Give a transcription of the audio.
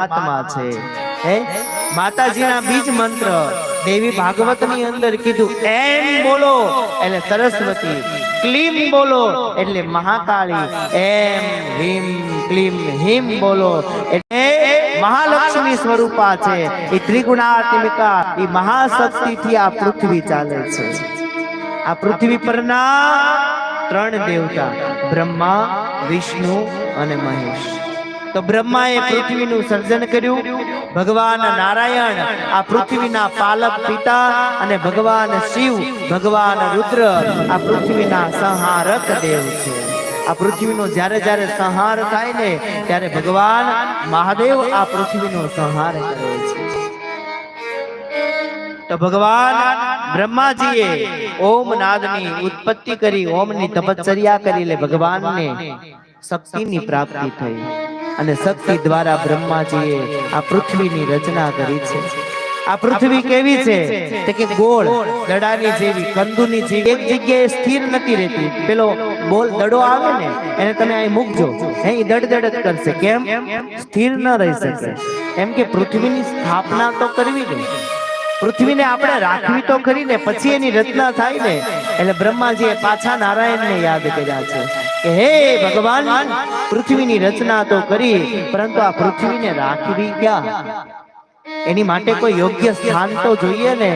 આત્મા છે. હે? માતાજીના બીજ મંત્ર. દેવી ભાગવતની અંદર કીધું એમ બોલો. એટલે સરસ્વતી ક્લીમ બોલો. એટલે મહાકાળી એમ હિમ ક્લીમ હિમ બોલો. એટલે મહાલક્ષ્મી સ્વરૂપા છે. એ ત્રિગુણાત્મિકા એ મહાશક્તિથી આ પૃથ્વી ચાલે છે. આ પૃથ્વી પરના ત્રણ દેવતા બ્રહ્મા વિષ્ણુ અને મહેશ. તો બ્રહ્માએ પૃથ્વીનું સર્જન કર્યું. ભગવાન નારાયણ આ પૃથ્વીના પાલક પિતા અને ભગવાન શિવ, ભગવાન રુદ્ર આ પૃથ્વીના સંહારક દેવ છે. આ પૃથ્વીનો જ્યારે જ્યારે સંહાર થાય ને ત્યારે ભગવાન મહાદેવ આ પૃથ્વીનો સંહાર કરે છે. તો ભગવાન બ્રહ્માજીએ ઓમ નાદની ઉત્પત્તિ કરી, ઓમની તપશ્ચર્યા કરી એટલે ભગવાનને શક્તિની પ્રાપ્તિ થઈ. અને શક્તિ દ્વારા બ્રહ્માજીએ આ પૃથ્વીની રચના કરી છે. આ પૃથ્વી કેવી છે? કે ગોળ, દડાની જેવી, કંદુની જેવી. એક જગ્યાએ સ્થિર નથી રહેતી. પેલો બોલ દડો આવે ને, એને તમે અહીં મૂકજો. હે, ઈ દડ દડ જ કરશે. કેમ? સ્થિર ન રહી શકે. એમ કે પૃથ્વીની સ્થાપના તો કરવી જોઈએ પૃથ્વીને આપણે રાખવી તો ખરી ને, પછી એની રચના થાય ને. એટલે બ્રહ્માજીએ પાછા નારાયણને યાદ કર્યા છે કે, હે ભગવાન પૃથ્વીની રચના તો કરી, પરંતુ આ પૃથ્વીને રાખવી ક્યાં એની માટે કોઈ યોગ્ય સ્થાન તો જોઈએ ને?